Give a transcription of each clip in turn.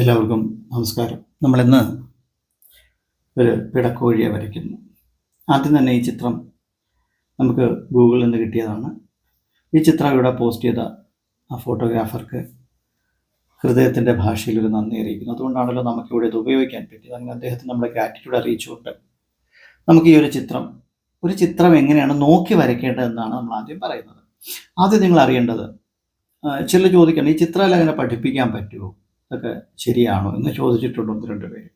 എല്ലാവർക്കും നമസ്കാരം. നമ്മളിന്ന് ഒരു പിടക്കോഴിയെ വരയ്ക്കുന്നു. ആദ്യം തന്നെ ഈ ചിത്രം നമുക്ക് ഗൂഗിളിൽ നിന്ന് കിട്ടിയതാണ്. ഈ ചിത്രം ഇവിടെ പോസ്റ്റ് ചെയ്ത ആ ഫോട്ടോഗ്രാഫർക്ക് ഹൃദയത്തിന്റെ ഭാഷയിൽ ഒരു നന്ദി അറിയിക്കുന്നു. അതുകൊണ്ടാണല്ലോ നമുക്കിവിടെ ഇത് ഉപയോഗിക്കാൻ പറ്റിയത്. അങ്ങനെ അദ്ദേഹത്തിന് നമ്മുടെ ഗ്രാറ്റിറ്റ്യൂഡ് അറിയിച്ചുകൊണ്ട് നമുക്ക് ഈ ഒരു ചിത്രം ഒരു ചിത്രം എങ്ങനെയാണ് നോക്കി വരയ്ക്കേണ്ടതെന്നാണ് നമ്മൾ ആദ്യം പറയുന്നത്. ആദ്യം നിങ്ങൾ അറിയേണ്ടത് ചില ചോദിക്കണം ഈ ചിത്രകല അങ്ങനെ പഠിപ്പിക്കാൻ പറ്റുമോ? ഇതൊക്കെ ശരിയാണോ എന്ന് ചോദിച്ചിട്ടുണ്ട് ഒന്ന് രണ്ട് പേര്.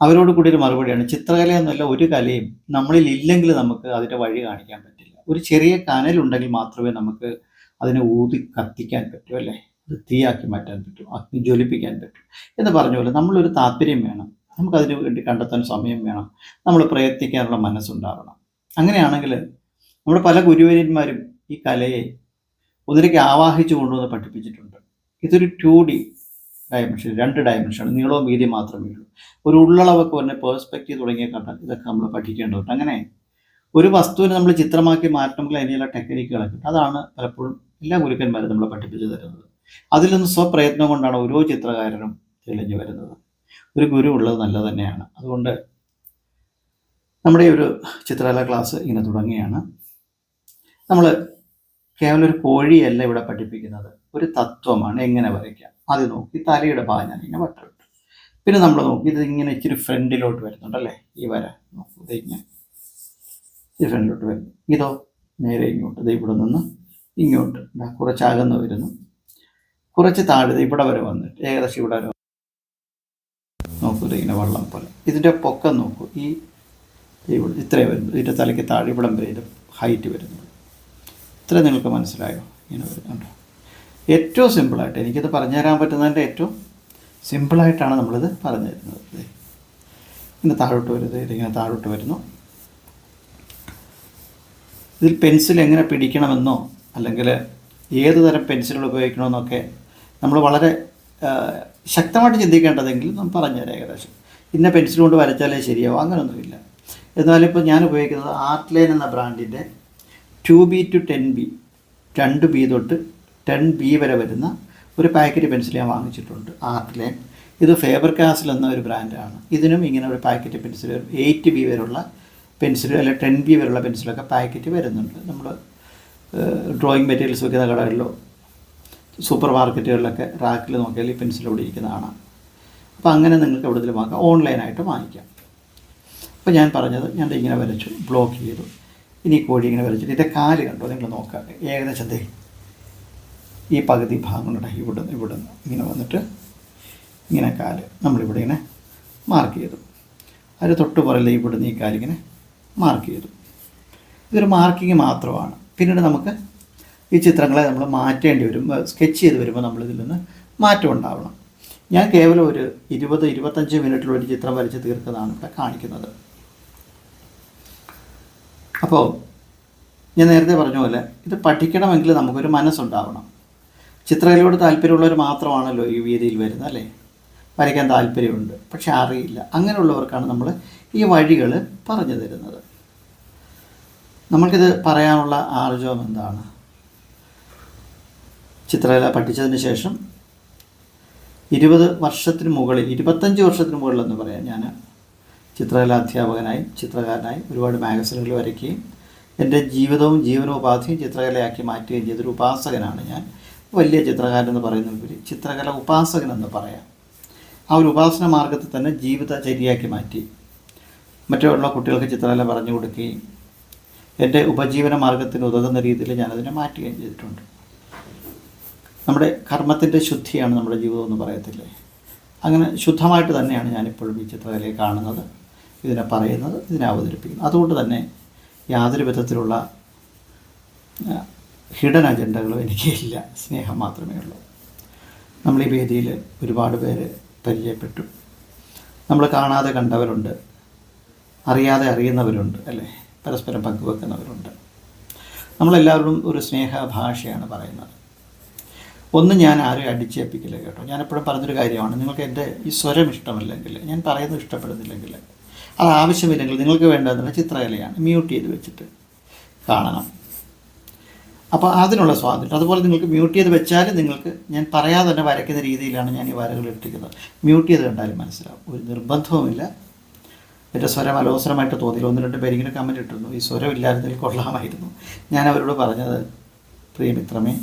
അവരോട് കൂടി ഒരു മറുപടിയാണ് ചിത്രകല എന്നല്ല ഒരു കലയും നമ്മളിൽ ഇല്ലെങ്കിൽ നമുക്ക് അതിന്റെ വഴി കാണിക്കാൻ പറ്റില്ല. ഒരു ചെറിയ കനലുണ്ടെങ്കിൽ മാത്രമേ നമുക്ക് അതിനെ ഊതി കത്തിക്കാൻ പറ്റൂ അല്ലേ? അത് തീയാക്കി മാറ്റാൻ പറ്റൂ അഗ്നി ജ്വലിപ്പിക്കാൻ പറ്റൂ. എന്ന് പറഞ്ഞ പോലെ നമ്മളൊരു താല്പര്യം വേണം നമുക്കതിന് വേണ്ടി കണ്ടെത്താൻ സമയം വേണം നമ്മൾ പ്രയത്നിക്കാനുള്ള മനസ്സുണ്ടാവണം. അങ്ങനെയാണെങ്കിൽ നമ്മുടെ പല ഗുരുവര്യന്മാരും ഈ കലയെ ഒന്നിലേക്ക് ആവാഹിച്ചു കൊണ്ടുവന്ന് പഠിപ്പിച്ചിട്ടുണ്ട്. ഇതൊരു ടു ഡി ഡയമെൻഷൻ രണ്ട് ഡയമെൻഷൻ നീളവും വീതിയും മാത്രമേ ഉള്ളൂ. ഒരു ഉള്ളളവൊക്കെ പറഞ്ഞ പേഴ്സ്പെക്റ്റീവ് തുടങ്ങിയ കണ്ടാൽ ഇതൊക്കെ നമ്മൾ പഠിക്കേണ്ടതുണ്ട്. അങ്ങനെ ഒരു വസ്തുവിനെ നമ്മൾ ചിത്രമാക്കി മാറ്റണമെങ്കിൽ അതിനുള്ള ടെക്നിക്കുകളൊക്കെ അതാണ് പലപ്പോഴും എല്ലാ ഗുരുക്കന്മാരും നമ്മളെ പഠിപ്പിച്ചു തരുന്നത്. അതിൽ നിന്ന് സ്വപ്രയത്നം കൊണ്ടാണ് ഓരോ ചിത്രകാരനും തെളിഞ്ഞു വരുന്നത്. ഒരു ഗുരു ഉള്ളത് നല്ലത് തന്നെയാണ്. അതുകൊണ്ട് നമ്മുടെ ഒരു ചിത്രകല ക്ലാസ് ഇങ്ങനെ തുടങ്ങിയാണ് നമ്മൾ കേവലം ഒരു കോഴിയല്ല ഇവിടെ പഠിപ്പിക്കുന്നത്. ഒരു തത്വമാണ് എങ്ങനെ വരയ്ക്കാം അത് നോക്കി തലയുടെ ഭാഗം ഞാൻ ഇങ്ങനെ വട്ടമിട്ടു. പിന്നെ നമ്മൾ നോക്കി ഇത് ഇങ്ങനെ ഇച്ചിരി ഫ്രണ്ടിലോട്ട് വരുന്നുണ്ടല്ലേ? ഈ വര. നോക്കൂ ഇത് ഇങ്ങനെ ഫ്രണ്ടിലോട്ട് വരുന്നു. ഇതോ നേരെ ഇങ്ങോട്ട്. ഇത് ഇവിടെ നിന്ന് ഇങ്ങോട്ട്. കുറച്ച് വരുന്നു. കുറച്ച് താഴെ ഇവിടെ വരെ വന്നിട്ട്. ഏകദേശം ഇവിടെ വരെ നോക്കൂ ഇങ്ങനെ വെള്ളം പോലെ. ഇതിന്റെ പൊക്കം നോക്കൂ. ഈ ഇവിടെ ഇത്രയും വരുന്നു. ഇതിന്റെ തലയ്ക്ക് താഴെ ഇവിടം വരെ ഹൈറ്റ് വരുന്നു. ഇത്ര നിങ്ങൾക്ക് മനസ്സിലായോ? ഇങ്ങനെ വരുന്നുണ്ടോ. ഏറ്റവും സിമ്പിളായിട്ട് എനിക്കിത് പറഞ്ഞു തരാൻ പറ്റുന്നതിന്റെ ഏറ്റവും സിമ്പിളായിട്ടാണ് നമ്മളിത് പറഞ്ഞു തരുന്നത്. ഇങ്ങനെ താഴോട്ട് വരുന്നത് ഇതിങ്ങനെ താഴോട്ട് വരുന്നു. ഇതിൽ പെൻസിൽ എങ്ങനെ പിടിക്കണമെന്നോ അല്ലെങ്കിൽ ഏത് തരം പെൻസിലുകൾ ഉപയോഗിക്കണമെന്നൊക്കെ നമ്മൾ വളരെ ശക്തമായിട്ട് ചിന്തിക്കേണ്ടതെങ്കിൽ നമ്മൾ പറഞ്ഞുതരാം ഏകദേശം. ഇന്ന പെൻസിൽ കൊണ്ട് വരച്ചാലേ ശരിയാവും അങ്ങനെയൊന്നുമില്ല എന്നാലിപ്പോൾ ഞാൻ ഉപയോഗിക്കുന്നത് ആർട്ട് ലൈൻ എന്ന ബ്രാൻഡിന്റെ two B two ten B രണ്ട് ബി തൊട്ട് ടെൻ ബി വരെ വരുന്ന ഒരു പാക്കറ്റ് പെൻസിൽ ഞാൻ വാങ്ങിച്ചിട്ടുണ്ട് ആർട്ട് ലൈൻ ഇത് ഫേബർ കാസിൽ എന്ന ഒരു ബ്രാൻഡാണ് ഇതിനും ഇങ്ങനെ ഒരു പാക്കറ്റ് പെൻസിൽ എയ്റ്റ് ബി വരെയുള്ള പെൻസിൽ അല്ലെ ടെൻ ബി വരെയുള്ള പെൻസിലൊക്കെ പാക്കറ്റ് വരുന്നുണ്ട്. നമ്മൾ ഡ്രോയിങ് മെറ്റീരിയൽസ് വയ്ക്കുന്ന കടകളിലോ സൂപ്പർ മാർക്കറ്റുകളിലൊക്കെ റാക്കിൽ നോക്കിയാൽ ഈ പെൻസിൽ ഇവിടെ ഇരിക്കുന്നതാണ് അപ്പോൾ അങ്ങനെ നിങ്ങൾക്ക് എവിടെയെങ്കിലും വാങ്ങാം. ഓൺലൈനായിട്ട് വാങ്ങിക്കാം. അപ്പോൾ ഞാൻ പറഞ്ഞത് ഞാൻ ഇങ്ങനെ വരച്ചു ബ്ലോക്ക് ചെയ്തു. ഇനി കോഴി ഇങ്ങനെ വരച്ചിട്ട് ഇതിന്റെ കാൽ കണ്ടോ? നിങ്ങൾ നോക്കാം ഏകദേശം ഈ പകുതി ഭാഗങ്ങളുടെ ഇവിടെ നിന്ന് ഇവിടെ നിന്ന്. ഇങ്ങനെ വന്നിട്ട് ഇങ്ങനെ കാൽ നമ്മളിവിടെ ഇങ്ങനെ മാർക്ക് ചെയ്തു. അതിന് തൊട്ട് പുറകിൽ ഇവിടുന്ന് ഈ കാലിങ്ങനെ മാർക്ക് ചെയ്തു. ഇതൊരു മാർക്കിങ് മാത്രമാണ്. പിന്നീട് നമുക്ക് ഈ ചിത്രങ്ങളെ നമ്മൾ മാറ്റേണ്ടി വരും. സ്കെച്ച് ചെയ്ത് വരുമ്പോൾ നമ്മളിതിൽ നിന്ന് മാറ്റം ഉണ്ടാവണം. ഞാൻ കേവലം ഒരു ഇരുപത് ഇരുപത്തഞ്ച് മിനിറ്റിൽ ഒരു ചിത്രം വരച്ച് തീർക്കുന്നതാണ് ഇവിടെ കാണിക്കുന്നത്. അപ്പോൾ ഞാൻ നേരത്തെ പറഞ്ഞ പോലെ ഇത് പഠിക്കണമെങ്കിൽ നമുക്കൊരു മനസ്സുണ്ടാവണം. ചിത്രകലയോട് താല്പര്യമുള്ളവർ മാത്രമാണല്ലോ ഈ വേദിയിൽ വരുന്നത് അല്ലേ? വരയ്ക്കാൻ താല്പര്യമുണ്ട് പക്ഷെ അറിയില്ല. അങ്ങനെയുള്ളവർക്കാണ് നമ്മൾ ഈ വഴികൾ പറഞ്ഞു തരുന്നത്. നമ്മൾക്കിത് പറയാനുള്ള ആർജവം എന്താണ്? ചിത്രകല പഠിച്ചതിന് ശേഷം ഇരുപത് വർഷത്തിന് മുകളിൽ ഇരുപത്തഞ്ച് വർഷത്തിന് മുകളിൽ എന്ന് പറയാം ഞാൻ ചിത്രകല അധ്യാപകനായി ചിത്രകാരനായി ഒരുപാട് മാഗസിനുകൾ വരയ്ക്കുകയും എന്റെ ജീവിതവും ജീവനോപാധിയും ചിത്രകലയാക്കി മാറ്റുകയും ചെയ്തൊരു ഉപാസകനാണ് ഞാൻ. വലിയ ചിത്രകാരൻ എന്ന് പറയുന്നതിലുപരി ചിത്രകല ഉപാസകൻ എന്ന് പറയാം. ആ ഒരു ഉപാസന മാർഗത്തിൽ തന്നെ ജീവിതചര്യയാക്കി മാറ്റി. മറ്റുള്ള കുട്ടികൾക്ക് ചിത്രകല പറഞ്ഞു കൊടുക്കുകയും എന്റെ ഉപജീവന മാർഗത്തിന് ഉതകുന്ന രീതിയിൽ ഞാനതിനെ മാറ്റുകയും ചെയ്തിട്ടുണ്ട്. നമ്മുടെ കർമ്മത്തിന്റെ ശുദ്ധിയാണ് നമ്മുടെ ജീവിതം എന്ന് പറയത്തില്ലേ? അങ്ങനെ ശുദ്ധമായിട്ട് തന്നെയാണ് ഞാനിപ്പോഴും ഈ ചിത്രകലയെ കാണുന്നത് ഇതിനെ പറയുന്നത് ഇതിനെ അവതരിപ്പിക്കുന്നത്. അതുകൊണ്ട് തന്നെ യാതൊരു വിധത്തിലുള്ള ഹിഡൻ അജണ്ടകളും എനിക്കില്ല. സ്നേഹം മാത്രമേ ഉള്ളൂ. നമ്മൾ ഈ വേദിയിൽ ഒരുപാട് പേര് പരിചയപ്പെട്ടു. നമ്മൾ കാണാതെ കണ്ടവരുണ്ട്. അറിയാതെ അറിയുന്നവരുണ്ട് അല്ലേ? പരസ്പരം പങ്കുവെക്കുന്നവരുണ്ട്. നമ്മളെല്ലാവരും ഒരു സ്നേഹ ഭാഷയാണ് പറയുന്നത്. ഒന്ന് ഞാൻ ആരും അടിച്ചേൽപ്പിക്കില്ല കേട്ടോ. ഞാൻ എപ്പോഴും പറഞ്ഞൊരു കാര്യമാണ്. നിങ്ങൾക്ക് എന്റെ ഈ സ്വരം ഇഷ്ടമല്ലെങ്കിൽ ഞാൻ പറയുന്നത് ഇഷ്ടപ്പെടുന്നില്ലെങ്കിൽ അത് ആവശ്യമില്ലെങ്കിൽ നിങ്ങൾക്ക് വേണ്ടതെന്നുള്ള ചിത്രകലയാണ് മ്യൂട്ട് ചെയ്ത് വെച്ചിട്ട് കാണണം. അപ്പോൾ അതിനുള്ള സ്വാതന്ത്ര്യം. അതുപോലെ നിങ്ങൾക്ക് മ്യൂട്ട് ചെയ്ത് വെച്ചാൽ നിങ്ങൾക്ക് ഞാൻ പറയാതെ തന്നെ വരയ്ക്കുന്ന രീതിയിലാണ് ഞാൻ ഈ വരകൾ എടുത്തിരിക്കുന്നത്. മ്യൂട്ട് ചെയ്ത് കണ്ടാലും മനസ്സിലാവും. ഒരു നിർബന്ധവുമില്ല. എന്റെ സ്വരം അലോസരമായിട്ട് തോന്നിയില്ല. ഒന്ന് രണ്ട് പേരിങ്ങനെ കമന്റ് ഇട്ടിരുന്നു. ഈ സ്വരം ഇല്ലായിരുന്നെങ്കിൽ കൊള്ളാമായിരുന്നു. ഞാൻ അവരോട് പറഞ്ഞത് പ്രിയമിത്രമേ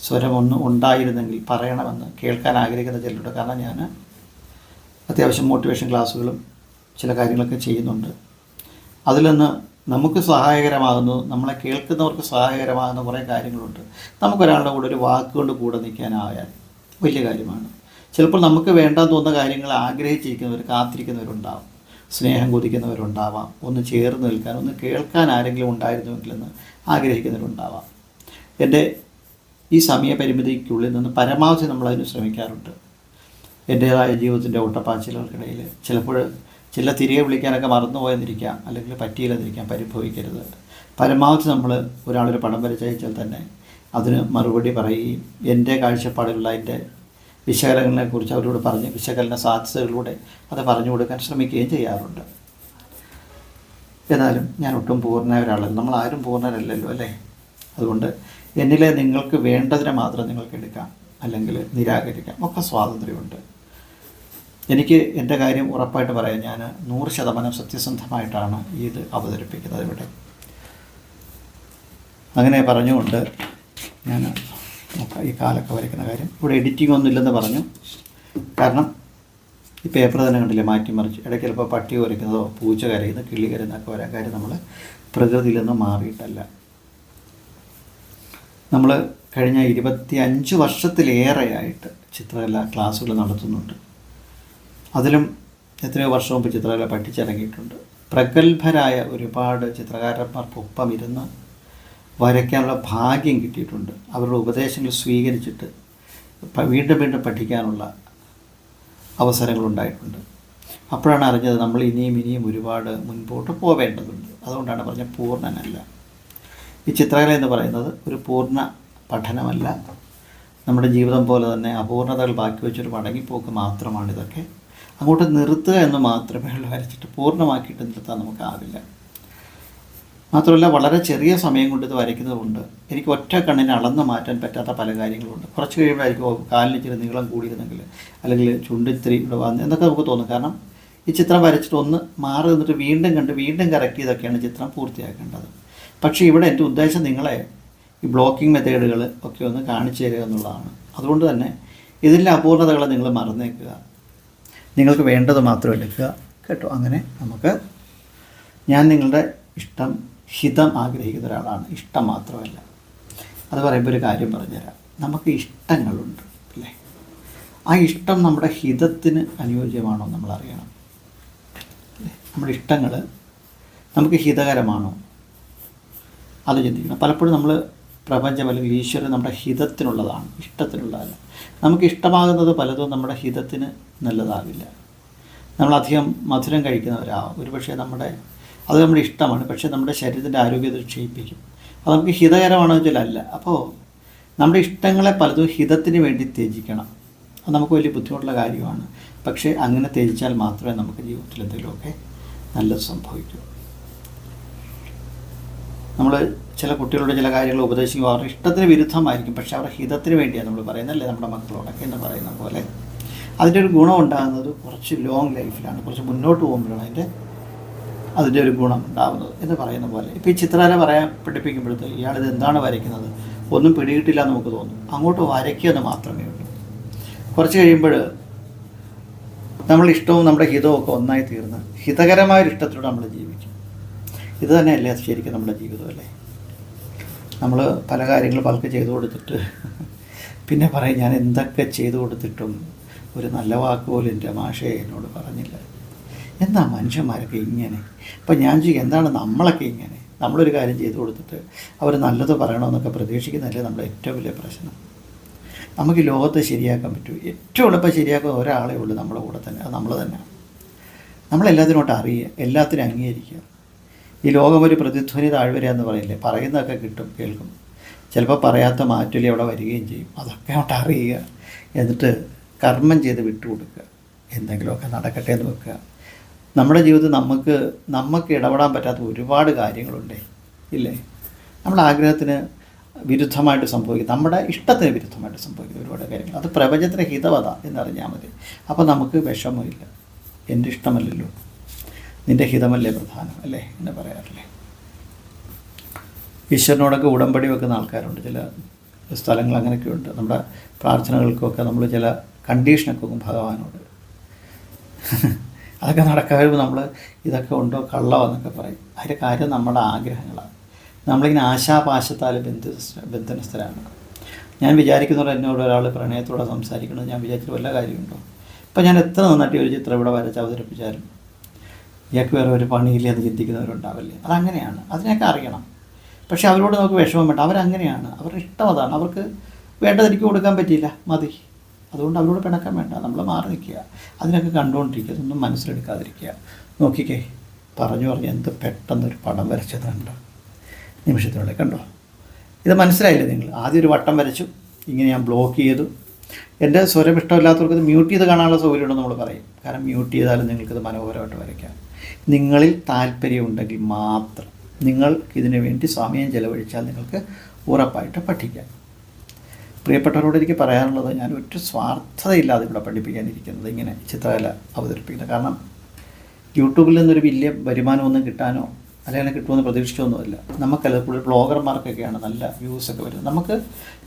സ്വരം ഒന്ന് ഉണ്ടായിരുന്നെങ്കിൽ പറയണമെന്ന് കേൾക്കാൻ ആഗ്രഹിക്കുന്ന ചിലരുടെ കാരണം ഞാൻ അത്യാവശ്യം മോട്ടിവേഷൻ ക്ലാസ്സുകളും ചില കാര്യങ്ങളൊക്കെ ചെയ്യുന്നുണ്ട്. അതിൽ നിന്ന് നമുക്ക് സഹായകരമാകുന്നു നമ്മളെ കേൾക്കുന്നവർക്ക് സഹായകരമാകുന്ന കുറേ കാര്യങ്ങളുണ്ട്. നമുക്കൊരാളുടെ കൂടെ ഒരു വാക്കുകൊണ്ട് കൂടെ നിൽക്കാനായാൽ വലിയ കാര്യമാണ്. ചിലപ്പോൾ നമുക്ക് വേണ്ടാന്ന് തോന്നുന്ന കാര്യങ്ങൾ ആഗ്രഹിച്ചിരിക്കുന്നവർ കാത്തിരിക്കുന്നവരുണ്ടാവും. സ്നേഹം കൊതിക്കുന്നവരുണ്ടാവാം. ഒന്ന് ചേർന്ന് നിൽക്കാൻ ഒന്ന് കേൾക്കാൻ ആരെങ്കിലും ഉണ്ടായിരുന്നുവെങ്കിലെന്ന് ആഗ്രഹിക്കുന്നവരുണ്ടാവാം. എന്റെ ഈ സമയപരിമിതിക്കുള്ളിൽ നിന്ന് പരമാവധി നമ്മളതിന് ശ്രമിക്കാറുണ്ട്. എന്റേതായ ജീവിതത്തിന്റെ ഓട്ടപ്പാച്ചിലുകൾക്കിടയിൽ ചിലപ്പോൾ ചില തിരികെ വിളിക്കാനൊക്കെ മറന്നുപോയെന്നിരിക്കാം അല്ലെങ്കിൽ പറ്റിയില്ലെന്നിരിക്കാം പരിഭവിക്കരുത്. പരമാവധി നമ്മൾ ഒരാളൊരു പടം വരച്ചയച്ചാൽ തന്നെ അതിന് മറുപടി പറയുകയും എന്റെ കാഴ്ചപ്പാടുകളിൽ അതിന്റെ വിശകലനങ്ങളെക്കുറിച്ച് അവരോട് പറഞ്ഞ് വിശകലന സാധ്യതകളിലൂടെ അത് പറഞ്ഞു കൊടുക്കാൻ ശ്രമിക്കുകയും ചെയ്യാറുണ്ട്. എന്നാലും ഞാൻ ഒട്ടും പൂർണ ഒരാളല്ല. നമ്മൾ ആരും പൂർണരല്ലല്ലോ അല്ലേ? അതുകൊണ്ട് എന്നിലെ നിങ്ങൾക്ക് വേണ്ടതിനെ മാത്രം നിങ്ങൾക്ക് എടുക്കാം. അല്ലെങ്കിൽ നിരാകരിക്കാം. ഒക്കെ സ്വാതന്ത്ര്യമുണ്ട്. എനിക്ക് എന്റെ കാര്യം ഉറപ്പായിട്ട് പറയാം. ഞാൻ നൂറ് ശതമാനം സത്യസന്ധമായിട്ടാണ് ഇത് അവതരിപ്പിക്കുന്നത് ഇവിടെ. അങ്ങനെ പറഞ്ഞുകൊണ്ട് ഞാൻ ഈ കാലൊക്കെ വരയ്ക്കുന്ന കാര്യം. ഇവിടെ എഡിറ്റിംഗ് ഒന്നുമില്ലെന്ന് പറഞ്ഞു. കാരണം ഈ പേപ്പർ തന്നെ കണ്ടില്ലേ മാറ്റി മറിച്ച്. ഇടയ്ക്ക് ചിലപ്പോൾ പട്ടി വരയ്ക്കുന്നതോ പൂച്ച കരയുന്ന കിളി കരയുന്നതൊക്കെ വരാൻ കാര്യം നമ്മൾ പ്രകൃതിയിൽ നിന്ന് മാറിയിട്ടല്ല. നമ്മൾ കഴിഞ്ഞ ഇരുപത്തി അഞ്ച് വർഷത്തിലേറെയായിട്ട് ചിത്രകല ക്ലാസ്സുകൾ നടത്തുന്നുണ്ട്. അതിലും എത്രയോ വർഷം മുമ്പ് ചിത്രകല പഠിച്ചിറങ്ങിയിട്ടുണ്ട്. പ്രഗത്ഭരായ ഒരുപാട് ചിത്രകാരന്മാർക്കൊപ്പം ഇരുന്ന് വരയ്ക്കാനുള്ള ഭാഗ്യം കിട്ടിയിട്ടുണ്ട്. അവരുടെ ഉപദേശങ്ങൾ സ്വീകരിച്ചിട്ട് വീണ്ടും വീണ്ടും പഠിക്കാനുള്ള അവസരങ്ങളുണ്ടായിട്ടുണ്ട്. അപ്പോഴാണ് അറിഞ്ഞത് നമ്മൾ ഇനിയും ഇനിയും ഒരുപാട് മുൻപോട്ട് പോവേണ്ടതുണ്ട്. അതുകൊണ്ടാണ് പറഞ്ഞ പൂർണനല്ല. ഈ ചിത്രകല എന്ന് പറയുന്നത് ഒരു പൂർണ പഠനമല്ല. നമ്മുടെ ജീവിതം പോലെ തന്നെ അപൂർണതകൾ ബാക്കി വെച്ചൊരു മടങ്ങിപ്പോക്ക് മാത്രമാണ് ഇതൊക്കെ. അങ്ങോട്ട് നിർത്തുക എന്ന് മാത്രമേ ഉള്ളൂ. വരച്ചിട്ട് പൂർണമാക്കിയിട്ട് നിർത്താൻ നമുക്കാവില്ല മാത്രമല്ല വളരെ ചെറിയ സമയം കൊണ്ട് ഇത് വരയ്ക്കുന്നതുകൊണ്ട് എനിക്ക് ഒറ്റ കണ്ണിനെ അളന്ന് മാറ്റാൻ പറ്റാത്ത പല കാര്യങ്ങളുണ്ട്. കുറച്ച് കഴിയുമ്പോഴായിരിക്കും കാലിന് ഇച്ചിരി നീളം കൂടിയിരുന്നെങ്കിൽ അല്ലെങ്കിൽ ചുണ്ടിത്തിരി ഇവിടെ വന്ന് എന്നൊക്കെ നമുക്ക് തോന്നും. കാരണം ഈ ചിത്രം വരച്ചിട്ട് ഒന്ന് മാറി നിന്നിട്ട് വീണ്ടും കണ്ട് വീണ്ടും കറക്റ്റ് ചെയ്തൊക്കെയാണ് ചിത്രം പൂർത്തിയാക്കേണ്ടത്. പക്ഷേ ഇവിടെ എന്റെ ഉദ്ദേശം നിങ്ങളെ ഈ ബ്ലോക്കിംഗ് മെത്തേഡുകൾ ഒക്കെ ഒന്ന് കാണിച്ചു തരിക എന്നുള്ളതാണ്. അതുകൊണ്ട് തന്നെ ഇതിന്റെ അപൂർണതകളെ നിങ്ങൾ മറന്നേക്കുക. നിങ്ങൾക്ക് വേണ്ടത് മാത്രം എടുക്കുക. കേട്ടോ? അങ്ങനെ നമുക്ക് ഞാൻ നിങ്ങളുടെ ഇഷ്ടം ഹിതം ആഗ്രഹിക്കുന്ന ഒരാളാണ്. ഇഷ്ടം മാത്രമല്ല. അത് പറയുമ്പോൾ ഒരു കാര്യം പറഞ്ഞുതരാം. നമുക്ക് ഇഷ്ടങ്ങളുണ്ട് അല്ലേ? ആ ഇഷ്ടം നമ്മുടെ ഹിതത്തിന് അനുയോജ്യമാണോ നമ്മൾ അറിയണം. അല്ലേ? നമ്മുടെ ഇഷ്ടങ്ങൾ നമുക്ക് ഹിതകരമാണോ? അത് ചിന്തിക്കണം. പലപ്പോഴും നമ്മൾ പ്രപഞ്ചം അല്ലെങ്കിൽ ഈശ്വരൻ നമ്മുടെ ഹിതത്തിനുള്ളതാണ് ഇഷ്ടത്തിനുള്ളതല്ല. നമുക്ക് ഇഷ്ടമാകുന്നത് പലതും നമ്മുടെ ഹിതത്തിന് നല്ലതാവില്ല നമ്മളധികം മധുരം കഴിക്കുന്നവരാകും ഒരുപക്ഷെ നമ്മുടെ അത് നമ്മുടെ ഇഷ്ടമാണ് പക്ഷേ നമ്മുടെ ശരീരത്തിന്റെ ആരോഗ്യത്തെ ക്ഷയിപ്പിക്കും. അത് നമുക്ക് ഹിതകരമാണോ വെച്ചാൽ അല്ല. അപ്പോൾ നമ്മുടെ ഇഷ്ടങ്ങളെ പലതും ഹിതത്തിന് വേണ്ടി ത്യജിക്കണം. അത് നമുക്ക് വലിയ ബുദ്ധിമുട്ടുള്ള കാര്യമാണ്. പക്ഷേ അങ്ങനെ ത്യജിച്ചാൽ മാത്രമേ നമുക്ക് ജീവിതത്തിൽ എന്തെങ്കിലുമൊക്കെ നല്ലത് സംഭവിക്കൂ. നമ്മൾ ചില കുട്ടികളുടെ ചില കാര്യങ്ങൾ ഉപദേശിക്കുമ്പോൾ അവരുടെ ഇഷ്ടത്തിന് വിരുദ്ധമായിരിക്കും. പക്ഷെ അവരുടെ ഹിതത്തിന് വേണ്ടിയാണ് നമ്മൾ പറയുന്നല്ലേ നമ്മുടെ മക്കളോടൊക്കെ എന്ന് പറയുന്ന പോലെ. അതിന്റെ ഒരു ഗുണം ഉണ്ടാകുന്നത് കുറച്ച് ലോങ് ലൈഫിലാണ് കുറച്ച് മുന്നോട്ട് പോകുമ്പോഴാണ് അതിന്റെ അതിന്റെ ഒരു ഗുണം ഉണ്ടാകുന്നത് എന്ന് പറയുന്ന പോലെ. ഇപ്പോൾ ഈ ചിത്രകല പറയാൻ പഠിപ്പിക്കുമ്പോഴത്തേക്ക് ഇയാളിത് എന്താണ് വരയ്ക്കുന്നത്? ഒന്നും പിടികിട്ടില്ല എന്ന് നമുക്ക് തോന്നും. അങ്ങോട്ട് വരയ്ക്കുക എന്ന് മാത്രമേ ഉള്ളൂ. കുറച്ച് കഴിയുമ്പോൾ നമ്മൾ ഇഷ്ടവും നമ്മുടെ ഹിതവും ഒക്കെ ഒന്നായി തീർന്ന് ഹിതകരമായ ഇഷ്ടത്തിലൂടെ നമ്മൾ ജീവിക്കും. ഇത് തന്നെയല്ലേ ശരിക്കും നമ്മുടെ ജീവിതം അല്ലേ? നമ്മൾ പല കാര്യങ്ങൾ പലർക്ക് ചെയ്തു കൊടുത്തിട്ട് പിന്നെ പറയും ഞാൻ എന്തൊക്കെ ചെയ്തു കൊടുത്തിട്ടും ഒരു നല്ല വാക്ക് പോലും എന്റെ മാഷയെ എന്നോട് പറഞ്ഞില്ല. എന്താ മനുഷ്യന്മാരൊക്കെ ഇങ്ങനെ? അപ്പം ഞാൻ ചോദിക്കും എന്താണ് നമ്മളൊക്കെ ഇങ്ങനെ? നമ്മളൊരു കാര്യം ചെയ്തു കൊടുത്തിട്ട് അവർ നല്ലത് പറയണമെന്നൊക്കെ പ്രതീക്ഷിക്കുന്നതല്ലേ നമ്മുടെ ഏറ്റവും വലിയ പ്രശ്നം? നമുക്ക് ലോകത്തെ ശരിയാക്കാൻ പറ്റൂ. ഏറ്റവും എളുപ്പം ശരിയാക്കുന്ന ഒരാളേ ഉള്ളൂ നമ്മുടെ കൂടെ തന്നെ അത് നമ്മൾ തന്നെയാണ്. നമ്മളെല്ലാത്തിനോട്ട് അറിയുക എല്ലാത്തിനും അംഗീകരിക്കുക. ഈ ലോകം ഒരു പ്രതിധ്വനി താഴ്വര എന്ന് പറയില്ലേ? പറയുന്നതൊക്കെ കിട്ടും കേൾക്കും. ചിലപ്പോൾ പറയാത്ത മാറ്റലി അവിടെ വരികയും ചെയ്യും. അതൊക്കെ അങ്ങോട്ട് അറിയുക. എന്നിട്ട് കർമ്മം ചെയ്ത് വിട്ടുകൊടുക്കുക. എന്തെങ്കിലുമൊക്കെ നടക്കട്ടെ എന്ന് വെക്കുക. നമ്മുടെ ജീവിതത്തിൽ നമുക്ക് നമുക്ക് ഇടപെടാൻ പറ്റാത്ത ഒരുപാട് കാര്യങ്ങളുണ്ടേ. ഇല്ലേ? നമ്മുടെ ആഗ്രഹത്തിന് വിരുദ്ധമായിട്ട് സംഭവിക്കും. നമ്മുടെ ഇഷ്ടത്തിന് വിരുദ്ധമായിട്ട് സംഭവിക്കുന്ന ഒരുപാട് കാര്യങ്ങൾ. അത് പ്രപഞ്ചത്തിന് ഹിതവത എന്നറിഞ്ഞാൽ മതി. അപ്പോൾ നമുക്ക് വിഷമമില്ല. എന്റെ ഇഷ്ടമല്ലല്ലോ. നിന്റെ ഹിതമല്ലേ പ്രധാനം? അല്ലേ? എന്ന് പറയാറില്ലേ? ഈശ്വരനോടൊക്കെ ഉടമ്പടി വെക്കുന്ന ആൾക്കാരുണ്ട്. ചില സ്ഥലങ്ങൾ അങ്ങനെയൊക്കെ ഉണ്ട് നമ്മുടെ പ്രാർത്ഥനകൾക്കൊക്കെ നമ്മൾ ചില കണ്ടീഷനൊക്കെ വെക്കും ഭഗവാനോട്. അതൊക്കെ നടക്കാൻ നമ്മൾ ഇതൊക്കെ ഉണ്ടോ കള്ളോ എന്നൊക്കെ പറയും. അതിന്റെ കാര്യം നമ്മുടെ ആഗ്രഹങ്ങളാണ്. നമ്മളിങ്ങനെ ആശാപാശത്താൽ ബന്ധ ബന്ധനസ്ഥരാണ്. ഞാൻ വിചാരിക്കുന്നവർ എന്നോട് ഒരാൾ പ്രണയത്തോടെ സംസാരിക്കുന്നത് ഞാൻ വിചാരിച്ചിട്ട് വല്ല കാര്യമുണ്ടോ? ഇപ്പം ഞാൻ എത്ര നന്നായിട്ട് ഒരു ചിത്രം ഇവിടെ വരച്ച് അവതരിപ്പിച്ചാലും ഇയാൾക്ക് വേറെ ഒരു പണിയില്ല എന്ന് ചിന്തിക്കുന്നവരുണ്ടാവില്ലേ? അതങ്ങനെയാണ്. അതിനെയൊക്കെ അറിയണം. പക്ഷേ അവരോട് നമുക്ക് വിഷമം വേണ്ട. അവരങ്ങനെയാണ്. അവരുടെ ഇഷ്ടം അതാണ്. അവർക്ക് വേണ്ടത് എനിക്ക് കൊടുക്കാൻ പറ്റിയില്ല. മതി. അതുകൊണ്ട് അവരോട് പിണക്കാൻ വേണ്ട. നമ്മൾ മാറി നിൽക്കുക. അതിനൊക്കെ കണ്ടുകൊണ്ടിരിക്കുക. അതൊന്നും മനസ്സിലെടുക്കാതിരിക്കുക. നോക്കിക്കേ. പറഞ്ഞു പറഞ്ഞ് എന്ത് പെട്ടെന്നൊരു പടം വരച്ചത് കണ്ടോ നിമിഷത്തിനുള്ളിൽ കണ്ടോ? ഇത് മനസ്സിലായില്ലേ നിങ്ങൾ? ആദ്യം ഒരു വട്ടം വരച്ചു. ഇങ്ങനെ ഞാൻ ബ്ലോക്ക് ചെയ്തു. എന്റെ സ്വരം ഇഷ്ടമില്ലാത്തവർക്ക് ഇത് മ്യൂട്ട് ചെയ്ത് കാണാനുള്ള സൗകര്യമുണ്ടെന്ന് നമ്മൾ പറയും. കാരണം മ്യൂട്ട് ചെയ്താലും നിങ്ങൾക്കിത് മനോഹരമായിട്ട് വരയ്ക്കാം. നിങ്ങളിൽ താല്പര്യമുണ്ടെങ്കിൽ മാത്രം നിങ്ങൾ ഇതിനു വേണ്ടി സമയം ചെലവഴിച്ചാൽ നിങ്ങൾക്ക് ഉറപ്പായിട്ട് പഠിക്കാം. പ്രിയപ്പെട്ടവരോട് എനിക്ക് പറയാനുള്ളത് ഞാൻ ഒരു സ്വാർത്ഥതയില്ലാതെ ഇവിടെ പഠിപ്പിക്കാനിരിക്കുന്നത് ഇങ്ങനെ ചിത്രകല അവതരിപ്പിക്കുന്നത്. കാരണം യൂട്യൂബിൽ നിന്നൊരു വലിയ വരുമാനമൊന്നും കിട്ടാനോ അല്ലെങ്കിൽ കിട്ടുമെന്ന് പ്രതീക്ഷിച്ചൊന്നുമില്ല. നമുക്കല്ല കൂടുതൽ ബ്ലോഗർമാർക്കൊക്കെയാണ് നല്ല വ്യൂസൊക്കെ വരുന്നത്. നമുക്ക്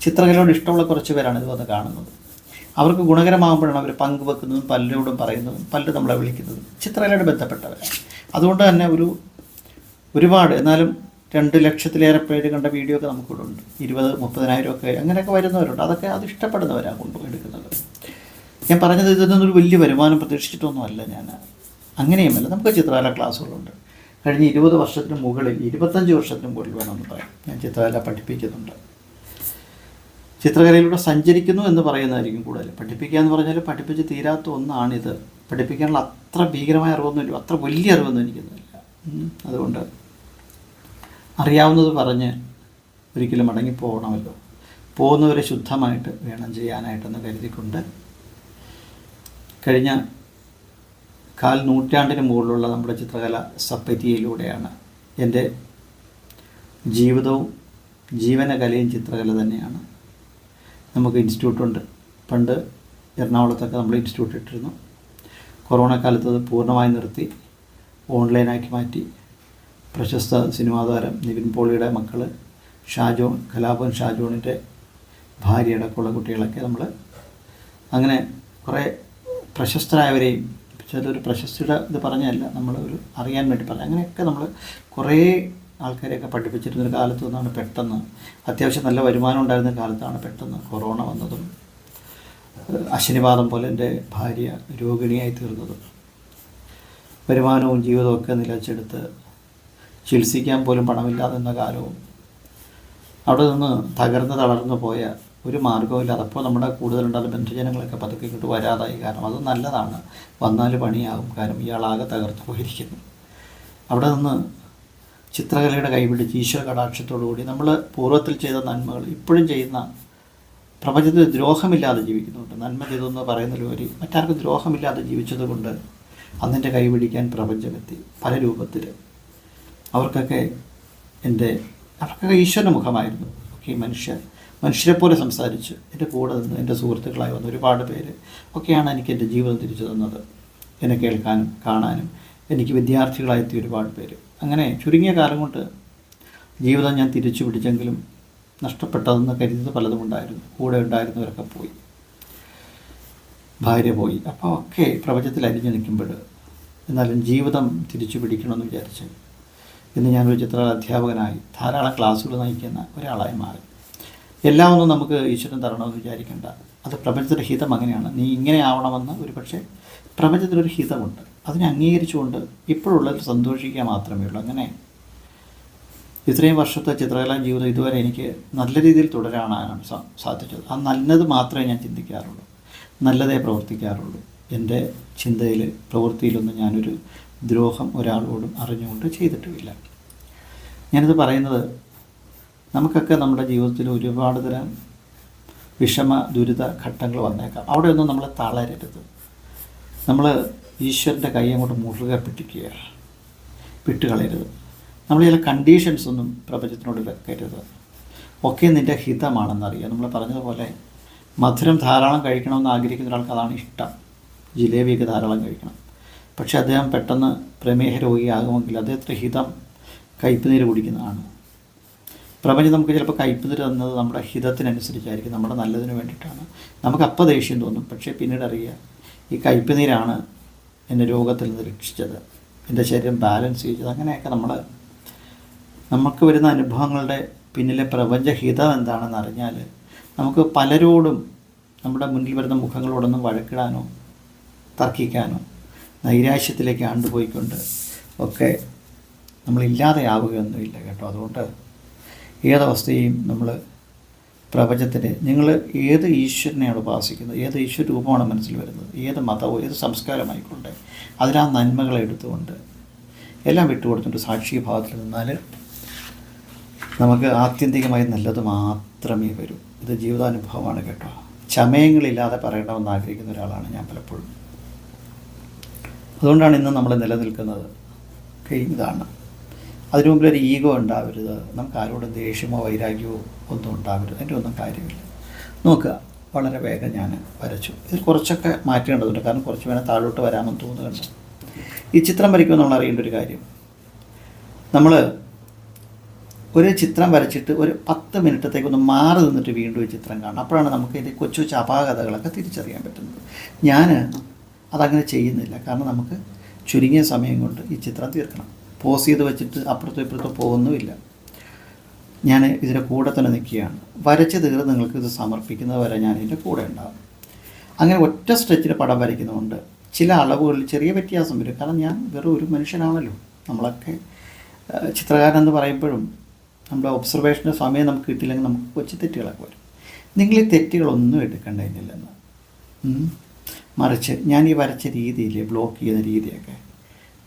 ചിത്രകലയോട് ഇഷ്ടമുള്ള കുറച്ച് പേരാണ് ഇത് വന്ന് കാണുന്നത്. അവർക്ക് ഗുണകരമാകുമ്പോഴാണ് അവർ പങ്കുവെക്കുന്നതും പലരോടും പറയുന്നതും പലരും നമ്മളെ വിളിക്കുന്നതും ചിത്രകലയുടെ ബന്ധപ്പെട്ടവരാണ് അതുകൊണ്ട് തന്നെ ഒരു ഒരുപാട് എന്നാലും രണ്ട് ലക്ഷത്തിലേറെ പേര് കണ്ട വീഡിയോ ഒക്കെ നമുക്കിവിടെ ഉണ്ട്. ഇരുപത് മുപ്പതിനായിരം ഒക്കെ അങ്ങനെയൊക്കെ വരുന്നവരുണ്ട്. അതൊക്കെ അത് ഇഷ്ടപ്പെടുന്നവരാണ് കൊണ്ടുപോയി എടുക്കുന്നത് ഞാൻ പറഞ്ഞത് ഇതിൽ വലിയ വരുമാനം പ്രതീക്ഷിച്ചിട്ടൊന്നുമല്ല ഞാൻ. അങ്ങനെയുമല്ല നമുക്ക് ചിത്രകല ക്ലാസ്സുകളുണ്ട്. കഴിഞ്ഞ ഇരുപത് വർഷത്തിന് മുകളിൽ ഇരുപത്തഞ്ച് വർഷത്തിന് മുകളിൽ വേണമെന്ന് പറയാം. ഞാൻ ചിത്രകല പഠിപ്പിക്കുന്നുണ്ട്. ചിത്രകലയിലൂടെ സഞ്ചരിക്കുന്നു എന്ന് പറയുന്നതായിരിക്കും കൂടുതൽ. പഠിപ്പിക്കുക എന്ന് പറഞ്ഞാൽ പഠിപ്പിച്ച് തീരാത്ത ഒന്നാണിത്. പഠിപ്പിക്കാനുള്ള അത്ര ഭീകരമായ അറിവൊന്നുമില്ല അത്ര വലിയ അറിവൊന്നും എനിക്കൊന്നുമില്ല. അതുകൊണ്ട് അറിയാവുന്നത് പറഞ്ഞ് ഒരിക്കലും മടങ്ങിപ്പോകണമല്ലോ. പോകുന്നവരെ ശുദ്ധമായിട്ട് വേണം ചെയ്യാനായിട്ടെന്ന് കരുതിക്കൊണ്ട് കഴിഞ്ഞ കാൽ നൂറ്റാണ്ടിന് മുകളിലുള്ള നമ്മുടെ ചിത്രകല സപ്പറ്റിയിലൂടെയാണ് എന്റെ ജീവിതവും ജീവനകലയും ചിത്രകല തന്നെയാണ്. നമുക്ക് ഇൻസ്റ്റിറ്റ്യൂട്ടുണ്ട്. പണ്ട് എറണാകുളത്തൊക്കെ നമ്മൾ ഇൻസ്റ്റിറ്റ്യൂട്ട് ഇട്ടിരുന്നു. കൊറോണ കാലത്ത് അത് പൂർണമായി നിർത്തി. ഓൺലൈനാക്കി മാറ്റി. പ്രശസ്ത സിനിമാ താരം നിവിൻ പോളിയുടെ മക്കൾ ഷാജോൺ കലാപൻ ഷാജോണിന്റെ ഭാര്യയുടെ കുള്ള കുട്ടികളൊക്കെ നമ്മൾ അങ്ങനെ കുറേ പ്രശസ്തരായവരെയും ചിലൊരു പ്രശസ്തിയുടെ ഇത് പറഞ്ഞല്ല നമ്മൾ ഒരു അറിയാൻ വേണ്ടി പറഞ്ഞു അങ്ങനെയൊക്കെ നമ്മൾ കുറേ ആൾക്കാരെയൊക്കെ പഠിപ്പിച്ചിരുന്നൊരു കാലത്ത് നിന്നാണ് പെട്ടെന്ന് അത്യാവശ്യം നല്ല വരുമാനം ഉണ്ടായിരുന്ന കാലത്താണ് പെട്ടെന്ന് കൊറോണ വന്നതും അശ്വനിവാദം പോലെ എന്റെ ഭാര്യ രോഗിണിയായി തീർന്നതും. വരുമാനവും ജീവിതവും ഒക്കെ നിലച്ചെടുത്ത് ചികിത്സിക്കാൻ പോലും പണമില്ലാതെ നിന്ന കാലവും. അവിടെ നിന്ന് തകർന്ന് തളർന്നു പോയ ഒരു മാർഗവുമില്ലാതെ അപ്പോൾ നമ്മുടെ കൂടുതലുണ്ടാകുന്ന ബന്ധുജനങ്ങളൊക്കെ പതുക്കെ ഇങ്ങോട്ട് വരാതായി. കാരണം അത് നല്ലതാണ്. വന്നാൽ പണിയാകും. കാരണം ഇയാളാകെ തകർത്ത് പോയിരിക്കുന്നു. അവിടെ നിന്ന് ചിത്രകലയുടെ കൈപിടിച്ച് ഈശ്വര കടാക്ഷത്തോടുകൂടി നമ്മൾ പൂർവത്തിൽ ചെയ്ത നന്മകൾ ഇപ്പോഴും ചെയ്യുന്ന പ്രപഞ്ചത്തിന് ദ്രോഹമില്ലാതെ ജീവിക്കുന്നുണ്ട്. നന്മ ചെയ്തെന്ന് പറയുന്നതിലുപരി മറ്റാർക്കും ദ്രോഹമില്ലാതെ ജീവിച്ചതുകൊണ്ട് അതിന്റെ കൈപിടിക്കാൻ പ്രപഞ്ചമെത്തി പല രൂപത്തിൽ അവർക്കൊക്കെ എന്റെ അവർക്കൊക്കെ ഈശ്വരന്റെ മുഖമായിരുന്നു. ഒക്കെ മനുഷ്യർ മനുഷ്യരെ പോലെ സംസാരിച്ച് എന്റെ കൂടെ നിന്ന് എന്റെ സുഹൃത്തുക്കളായി വന്ന ഒരുപാട് പേര് ഒക്കെയാണ് എനിക്ക് എന്റെ ജീവിതം തിരിച്ചു തന്നത്. എന്നെ കേൾക്കാനും കാണാനും എനിക്ക് വിദ്യാർത്ഥികളായെത്തിയ ഒരുപാട് പേര്. അങ്ങനെ ചുരുങ്ങിയ കാലം കൊണ്ട് ജീവിതം ഞാൻ തിരിച്ചു പിടിച്ചെങ്കിലും നഷ്ടപ്പെട്ടതെന്ന് കരുതിയത് പലതും ഉണ്ടായിരുന്നു. കൂടെ ഉണ്ടായിരുന്നവരൊക്കെ പോയി. ഭാര്യ പോയി. അപ്പോൾ ഒക്കെ പ്രപഞ്ചത്തിൽ അരിഞ്ഞു നിൽക്കുമ്പോൾ എന്നാലും ജീവിതം തിരിച്ചു പിടിക്കണമെന്ന് വിചാരിച്ച് ഇന്ന് ഞാനൊരു ചിത്ര അധ്യാപകനായി ധാരാളം ക്ലാസ്സുകൾ നയിക്കുന്ന ഒരാളായി മാറി. എല്ലാം ഒന്നും നമുക്ക് ഈശ്വരൻ തരണമെന്ന് വിചാരിക്കേണ്ട. അത് പ്രപഞ്ചത്തിന്റെ ഹിതം അങ്ങനെയാണ്. നീ ഇങ്ങനെ ആവണമെന്ന് ഒരു പക്ഷേ പ്രപഞ്ചത്തിനൊരു ഹിതമുണ്ട്. അതിനെ അംഗീകരിച്ചുകൊണ്ട് ഇപ്പോഴുള്ളതിൽ സന്തോഷിക്കുക മാത്രമേ ഉള്ളൂ. അങ്ങനെ ഇത്രയും വർഷത്തെ ചിത്രകലാ ജീവിതം ഇതുവരെ എനിക്ക് നല്ല രീതിയിൽ തുടരാനാണ് സാധിച്ചത്. ആ നല്ലത് മാത്രമേ ഞാൻ ചിന്തിക്കാറുള്ളൂ. നല്ലതേ പ്രവർത്തിക്കാറുള്ളൂ. എന്റെ ചിന്തയിൽ പ്രവൃത്തിയിലൊന്നും ഞാനൊരു ദ്രോഹം ഒരാളോടും അറിഞ്ഞുകൊണ്ട് ചെയ്തിട്ടുമില്ല. ഞാനിത് പറയുന്നത് നമുക്കൊക്കെ നമ്മുടെ ജീവിതത്തിൽ ഒരുപാട് തരം വിഷമ ദുരിത ഘട്ടങ്ങൾ വന്നേക്കാം. അവിടെയൊന്നും നമ്മൾ തളരരുത്. നമ്മൾ ഈശ്വരന്റെ കൈ അങ്ങോട്ട് മുറുകെ പിടിക്കുക വിട്ടുകളയരുത്. നമ്മൾ ചില കണ്ടീഷൻസ് ഒന്നും പ്രപഞ്ചത്തിനോട് വെക്കരുത്. ഒക്കെ നിന്റെ ഹിതമാണെന്നറിയുക നമ്മൾ പറഞ്ഞതുപോലെ മധുരം ധാരാളം കഴിക്കണമെന്ന് ആഗ്രഹിക്കുന്ന ഒരാൾക്ക് അതാണ് ഇഷ്ടം. ജിലേബിയൊക്കെ ധാരാളം കഴിക്കണം. പക്ഷേ അദ്ദേഹം പെട്ടെന്ന് പ്രമേഹ രോഗിയാകുമെങ്കിൽ അദ്ദേഹത്തിന്റെ ഹിതം കയ്പുനീര് കുടിക്കുന്നതാണ്. പ്രപഞ്ചം നമുക്ക് ചിലപ്പോൾ കയ്പുനീര് തന്നത് നമ്മുടെ ഹിതത്തിനനുസരിച്ചായിരിക്കും. നമ്മുടെ നല്ലതിന് വേണ്ടിയിട്ടാണ്. നമുക്ക് അപ്പം ദേഷ്യം തോന്നും. പക്ഷേ പിന്നീട് അറിയുക ഈ കയ്പ് നീരാണ് എന്നെ രോഗത്തിൽ നിന്ന് രക്ഷിച്ചത്. എന്റെ ശരീരം ബാലൻസ് ചെയ്തത് അങ്ങനെയൊക്കെ നമ്മൾ നമുക്ക് വരുന്ന അനുഭവങ്ങളുടെ പിന്നിലെ പ്രപഞ്ചഹിതം എന്താണെന്ന് അറിഞ്ഞാൽ നമുക്ക് പലരോടും നമ്മുടെ മുന്നിൽ വരുന്ന മുഖങ്ങളോടൊന്നും വഴക്കിടാനോ തർക്കിക്കാനോ നൈരാശ്യത്തിലേക്ക് ആണ്ടുപോയിക്കൊണ്ട് ഒക്കെ നമ്മളില്ലാതെയാവുകയൊന്നുമില്ല കേട്ടോ. അതുകൊണ്ട് ഏതവസ്ഥയും നമ്മൾ പ്രപഞ്ചത്തിന്റെ നിങ്ങൾ ഏത് ഈശ്വരനെയാണ് ഉപാസിക്കുന്നത്? ഏത് ഈശ്വര രൂപമാണ് മനസ്സിൽ വരുന്നത്? ഏത് മതമോ ഏത് സംസ്കാരമായിക്കൊണ്ടേ അതിലാ നന്മകളെ എടുത്തുകൊണ്ട് എല്ലാം വിട്ടുകൊടുത്തിട്ട് സാക്ഷി ഭാവത്തിൽ നിന്നാൽ നമുക്ക് ആത്യന്തികമായി നല്ലത് മാത്രമേ വരൂ. ഇത് ജീവിതാനുഭവമാണ് കേട്ടോ. ചമയങ്ങളില്ലാതെ പറയണമെന്ന് ആഗ്രഹിക്കുന്ന ഒരാളാണ് ഞാൻ പലപ്പോഴും. അതുകൊണ്ടാണ് ഇന്ന് നമ്മൾ നിലനിൽക്കുന്നത്. ഇതാണ്. അതിനു മുമ്പിൽ ഒരു ഈഗോ ഉണ്ടാവരുത്. നമുക്ക് ആരോടും ദേഷ്യമോ വൈരാഗ്യമോ ഒന്നും ഉണ്ടാവരുത്. അതിന്റെ ഒന്നും കാര്യമില്ല. നോക്കുക വളരെ വേഗം ഞാൻ വരച്ചു. ഇത് കുറച്ചൊക്കെ മാറ്റേണ്ടതുണ്ട്. കാരണം കുറച്ച് വേണം താഴോട്ട് വരാമെന്ന് തോന്നുന്നുണ്ട് ഈ ചിത്രം വരയ്ക്കുമ്പോൾ നമ്മൾ അറിയേണ്ട ഒരു കാര്യം. നമ്മൾ ഒരു ചിത്രം വരച്ചിട്ട് ഒരു പത്ത് മിനിറ്റത്തേക്ക് ഒന്ന് മാറി നിന്നിട്ട് വീണ്ടും ഈ ചിത്രം കാണണം. അപ്പോഴാണ് നമുക്ക് ഇതിന്റെ കൊച്ചു അപാകതകളൊക്കെ തിരിച്ചറിയാൻ പറ്റുന്നത്. ഞാൻ അതങ്ങനെ ചെയ്യുന്നില്ല. കാരണം നമുക്ക് ചുരുങ്ങിയ സമയം കൊണ്ട് ഈ ചിത്രം തീർക്കണം. പോസ് ചെയ്ത് വെച്ചിട്ട് അപ്പുറത്തും ഇപ്പുറത്തും പോകുന്നുമില്ല. ഞാൻ ഇതിന്റെ കൂടെ തന്നെ നിൽക്കുകയാണ്. വരച്ച് തീർന്ന് നിങ്ങൾക്ക് ഇത് സമർപ്പിക്കുന്നത് വരെ ഞാൻ ഇതിന്റെ കൂടെ ഉണ്ടാകും. അങ്ങനെ ഒറ്റ സ്ട്രെച്ചിൽ പടം വരയ്ക്കുന്നതുകൊണ്ട് ചില അളവുകളിൽ ചെറിയ വ്യത്യാസം വരും. കാരണം ഞാൻ വെറും ഒരു മനുഷ്യനാണല്ലോ. നമ്മളൊക്കെ ചിത്രകാരൻ എന്ന് പറയുമ്പോഴും നമ്മുടെ ഒബ്സർവേഷന്റെ സമയം നമുക്ക് കിട്ടിയില്ലെങ്കിൽ നമുക്ക് കൊച്ചു തെറ്റുകളൊക്കെ വരും. നിങ്ങൾ ഈ തെറ്റുകളൊന്നും എടുക്കേണ്ടതിനില്ലെന്ന്. മറിച്ച് ഞാൻ ഈ വരച്ച രീതിയിൽ ബ്ലോക്ക് ചെയ്യുന്ന രീതിയൊക്കെ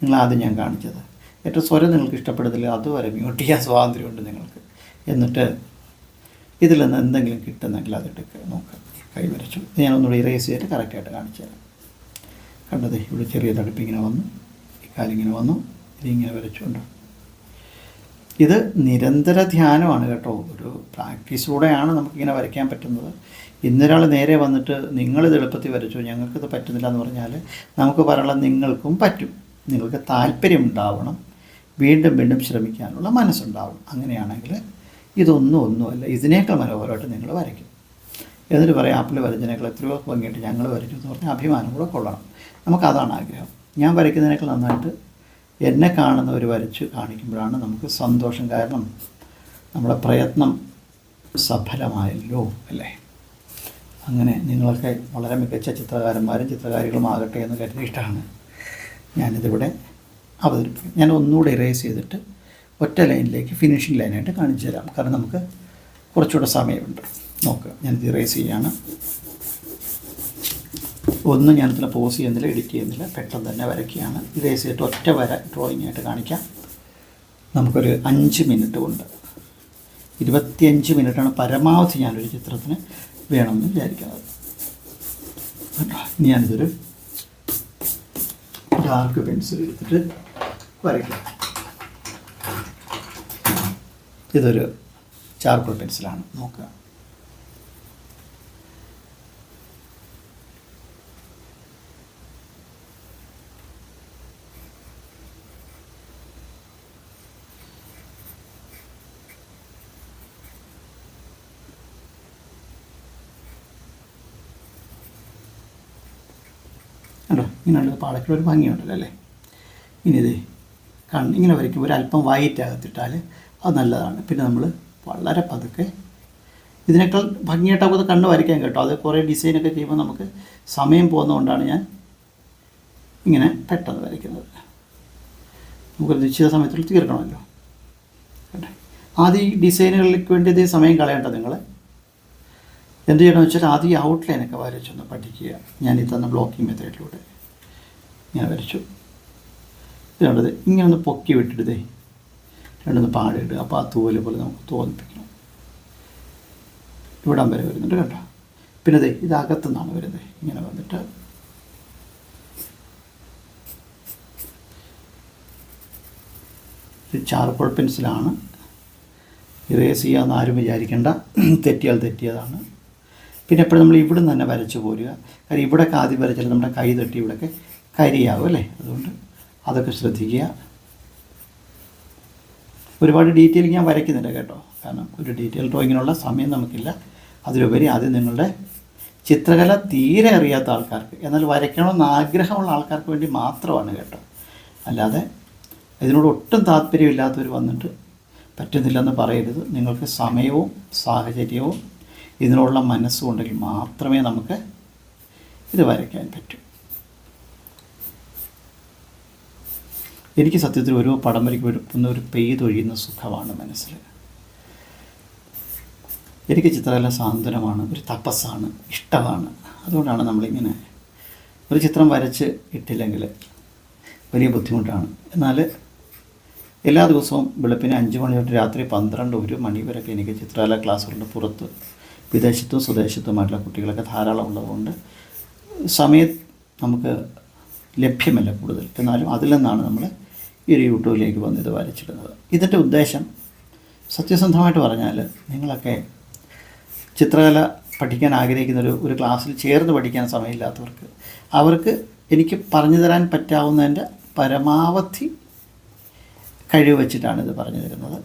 നിങ്ങൾ ആദ്യം ഞാൻ കാണിച്ചത്. ഏറ്റവും സ്വരം നിങ്ങൾക്ക് ഇഷ്ടപ്പെടുന്നില്ല അതുവരെ മ്യൂട്ട് ചെയ്യാൻ സ്വാതന്ത്ര്യമുണ്ട് നിങ്ങൾക്ക്. എന്നിട്ട് ഇതിൽ നിന്ന് എന്തെങ്കിലും കിട്ടുന്നെങ്കിൽ അതെടുക്കുക നോക്കുക കൈ വരച്ചു ഇത് ഞാനൊന്നുകൂടി ഇറേസ് ചെയ്തിട്ട് കറക്റ്റായിട്ട് കാണിച്ചു തരാം. കണ്ടത് ഇവിടെ ചെറിയ തടുപ്പിങ്ങനെ വന്നു ഈ കാലിങ്ങനെ വന്നു ഇതിങ്ങനെ വരച്ചുകൊണ്ട്. ഇത് നിരന്തര ധ്യാനമാണ് കേട്ടോ. ഒരു പ്രാക്ടീസിലൂടെയാണ് നമുക്കിങ്ങനെ വരയ്ക്കാൻ പറ്റുന്നത്. ഇന്നൊരാൾ നേരെ വന്നിട്ട് നിങ്ങളിത് എളുപ്പത്തിൽ വരച്ചു ഞങ്ങൾക്കിത് പറ്റുന്നില്ല എന്ന് പറഞ്ഞാൽ നമുക്ക് പറയാനുള്ള നിങ്ങൾക്കും പറ്റും. നിങ്ങൾക്ക് താല്പര്യം ഉണ്ടാവണം. വീണ്ടും വീണ്ടും ശ്രമിക്കാനുള്ള മനസ്സുണ്ടാവണം. അങ്ങനെയാണെങ്കിൽ ഇതൊന്നും ഒന്നുമല്ല. ഇതിനേക്കാൾ മനോഹരമായിട്ട് നിങ്ങൾ വരയ്ക്കും. എന്നിട്ട് പറയാം ആപ്പിൾ വരച്ചതിനേക്കാൾ എത്രയോ ഭംഗിയായിട്ട് ഞങ്ങൾ വരച്ചു എന്ന് പറഞ്ഞാൽ അഭിമാനം കൂടെ കൊള്ളണം നമുക്കതാണ് ആഗ്രഹം. ഞാൻ വരയ്ക്കുന്നതിനേക്കാൾ നന്നായിട്ട് എന്നെ കാണുന്നവർ വരച്ച് കാണിക്കുമ്പോഴാണ് നമുക്ക് സന്തോഷം. കാരണം നമ്മുടെ പ്രയത്നം സഫലമായല്ലോ അല്ലേ? അങ്ങനെ നിങ്ങളൊക്കെ വളരെ മികച്ച ചിത്രകാരന്മാരും ചിത്രകാരികളും ആകട്ടെ എന്ന് കരുതിയിട്ടാണ് ഞാനിതിവിടെ അവതരിപ്പിക്കും ഞാൻ ഒന്നുകൂടെ ഇറേസ് ചെയ്തിട്ട് ഒറ്റ ലൈനിലേക്ക് ഫിനിഷിംഗ് ലൈനായിട്ട് കാണിച്ചു തരാം. കാരണം നമുക്ക് കുറച്ചുകൂടെ സമയമുണ്ട്. നോക്കുക ഞാനിത് ഇറേസ് ചെയ്യാണ്. ഒന്നും ഞാനിതിൽ പോസ് ചെയ്യുന്നില്ല എഡിറ്റ് ചെയ്യുന്നില്ല. പെട്ടെന്ന് തന്നെ വരയ്ക്കുകയാണ്. ഇറേസ് ചെയ്തിട്ട് ഒറ്റ വര ഡ്രോയിങ് ആയിട്ട് കാണിക്കാം. നമുക്കൊരു അഞ്ച് മിനിറ്റ് കൊണ്ട് ഇരുപത്തിയഞ്ച് മിനിറ്റാണ് പരമാവധി ഞാനൊരു ചിത്രത്തിന് വേണമെന്ന് വിചാരിക്കുന്നത്. ഞാനിതൊരു ഡാർക്ക് പെൻസിൽ എടുത്തിട്ട് വരയ്ക്കാം. ഇതൊരു ചാർക്കോൾ പെൻസിലാണ്. നോക്കുക. കണ്ടോ? ഇങ്ങനെയുള്ള പാടയ്ക്കുള്ള ഒരു ഭംഗിയുണ്ടല്ലോ അല്ലേ? ഇനി ഇത് കണ്ണ് ഇങ്ങനെ വരയ്ക്കുമ്പോൾ ഒരു അല്പം വൈറ്റ് അകത്തിട്ടാൽ അത് നല്ലതാണ്. പിന്നെ നമ്മൾ വളരെ പതുക്കെ ഇതിനേക്കാൾ ഭംഗിയായിട്ടാകും അത് കണ്ണ് വരയ്ക്കാൻ കേട്ടോ. അത് കുറേ ഡിസൈനൊക്കെ ചെയ്യുമ്പോൾ നമുക്ക് സമയം പോകുന്നതുകൊണ്ടാണ് ഞാൻ ഇങ്ങനെ പെട്ടെന്ന് വരയ്ക്കുന്നത്. നമുക്ക് നിശ്ചിത സമയത്തിൽ തീർക്കണമല്ലോ. കേട്ടെ? ആദ്യം ഈ ഡിസൈനുകളിലേക്ക് വേണ്ടി ഇതേ സമയം കളയണ്ട നിങ്ങൾ എന്ത് ചെയ്യണമെന്ന് വെച്ചാൽ ആദ്യം ഈ ഔട്ട്ലൈനൊക്കെ വരച്ചൊന്ന് പഠിക്കുക. ഞാൻ ഈ തന്ന ബ്ലോക്കിംഗ് മെത്തേഡിലൂടെ ഇങ്ങനെ വരച്ചു. ഇതുണ്ടത് ഇങ്ങനെ ഒന്ന് പൊക്കി വിട്ടിടുതേ രണ്ടൊന്ന് പാടിയിട്ട് അപ്പോൾ ആ തൂവൽ പോലെ നമുക്ക് തോന്നിപ്പിക്കണം. ഇവിടം വരെ വരുന്നുണ്ട് കേട്ടോ. പിന്നെ ദേ ഇത് വരുന്നത്. ഇങ്ങനെ വന്നിട്ട്. ചാർക്കോൾ പെൻസിലാണ്. ഇറേസ് ചെയ്യാമെന്ന് ആരും വിചാരിക്കേണ്ട. തെറ്റിയാൽ തെറ്റിയതാണ്. പിന്നെ എപ്പോഴും നമ്മൾ ഇവിടെ നിന്ന് തന്നെ വരച്ച് പോരുക. കാര്യം ഇവിടെ ആദ്യം വരച്ചാൽ നമ്മുടെ കൈ തട്ടി ഇവിടെയൊക്കെ കരിയാവും അല്ലേ? അതുകൊണ്ട് അതൊക്കെ ശ്രദ്ധിക്കുക. ഒരുപാട് ഡീറ്റെയിൽ ഞാൻ വരയ്ക്കുന്നില്ല കേട്ടോ. കാരണം ഒരു ഡീറ്റെയിൽ ഡ്രോയിങ്ങിനുള്ള സമയം നമുക്കില്ല. അതിലുപരി ആദ്യം നിങ്ങളുടെ ചിത്രകല തീരെ അറിയാത്ത ആൾക്കാർക്ക് എന്നാൽ വരയ്ക്കണമെന്ന് ആഗ്രഹമുള്ള ആൾക്കാർക്ക് വേണ്ടി മാത്രമാണ് കേട്ടോ. അല്ലാതെ ഇതിനോട് ഒട്ടും താല്പര്യമില്ലാത്തവർ വന്നിട്ട് പറ്റുന്നില്ലെന്ന് പറയരുത്. നിങ്ങൾക്ക് സമയവും സാഹചര്യവും ഇതിനുള്ള മനസ്സും ഉണ്ടെങ്കിൽ മാത്രമേ നമുക്ക് ഇത് വരയ്ക്കാൻ പറ്റൂ. എനിക്ക് സത്യത്തിൽ ഓരോ പടം വരയ്ക്കുന്ന ഒരു പെയ്തൊഴിയുന്ന സുഖമാണ് മനസ്സിൽ. എനിക്ക് ചിത്രകല സാന്ത്വനമാണ് ഒരു തപസ്സാണ് ഇഷ്ടമാണ്. അതുകൊണ്ടാണ് നമ്മളിങ്ങനെ ഒരു ചിത്രം വരച്ച് ഇട്ടില്ലെങ്കിൽ വലിയ ബുദ്ധിമുട്ടാണ്. എന്നാൽ എല്ലാ ദിവസവും വെളുപ്പിന് അഞ്ച് മണി തൊട്ട് രാത്രി പന്ത്രണ്ട് ഒരു മണി വരെയൊക്കെ എനിക്ക് ചിത്രകല ക്ലാസ്സുകളുടെ പുറത്ത് വിദേശത്തും സ്വദേശത്തുമായിട്ടുള്ള കുട്ടികളൊക്കെ ധാരാളം ഉള്ളതുകൊണ്ട് സമയം നമുക്ക് ലഭ്യമല്ല കൂടുതൽ. എന്നാലും അതിൽ നിന്നാണ് നമ്മൾ ഈ ഒരു യൂട്യൂബിലേക്ക് വന്ന് ഇത് വരച്ചിരുന്നത് ഇതിന്റെ ഉദ്ദേശം സത്യസന്ധമായിട്ട് പറഞ്ഞാൽ നിങ്ങളൊക്കെ ചിത്രകല പഠിക്കാൻ ആഗ്രഹിക്കുന്ന ഒരു ഒരു ക്ലാസ്സിൽ ചേർന്ന് പഠിക്കാൻ സമയമില്ലാത്തവർക്ക് അവർക്ക് എനിക്ക് പറഞ്ഞു തരാൻ പറ്റാവുന്നതിന്റെ പരമാവധി കഴിവ് വെച്ചിട്ടാണ് ഇത് പറഞ്ഞു തരുന്നത്.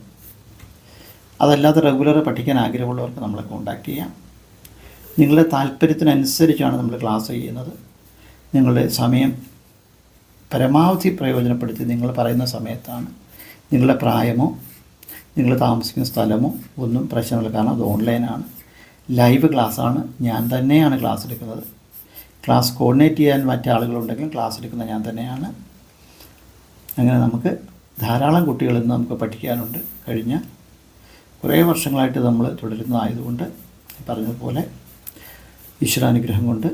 അതല്ലാതെ റെഗുലർ പഠിക്കാൻ ആഗ്രഹമുള്ളവർക്ക് നമ്മളെ കോണ്ടാക്ട് ചെയ്യാം. നിങ്ങളുടെ താല്പര്യത്തിനനുസരിച്ചാണ് നമ്മൾ ക്ലാസ് ചെയ്യുന്നത്. നിങ്ങളുടെ സമയം പരമാവധി പ്രയോജനപ്പെടുത്തി നിങ്ങൾ പറയുന്ന സമയത്താണ്. നിങ്ങളുടെ പ്രായമോ നിങ്ങൾ താമസിക്കുന്ന സ്ഥലമോ ഒന്നും പ്രശ്നമില്ല. കാരണം അത് ഓൺലൈനാണ് ലൈവ് ക്ലാസ്സാണ് ഞാൻ തന്നെയാണ് ക്ലാസ് എടുക്കുന്നത്. ക്ലാസ് കോർഡിനേറ്റ് ചെയ്യാൻ മറ്റു ആളുകളുണ്ടെങ്കിലും ക്ലാസ് എടുക്കുന്ന ഞാൻ തന്നെയാണ്. അങ്ങനെ നമുക്ക് ധാരാളം കുട്ടികളിൽ നിന്ന് നമുക്ക് പഠിക്കാനുണ്ട്. കഴിഞ്ഞ കുറേ വർഷങ്ങളായിട്ട് നമ്മൾ തുടരുന്നതായതുകൊണ്ട് പറഞ്ഞതുപോലെ ഈശ്വരാനുഗ്രഹം കൊണ്ട്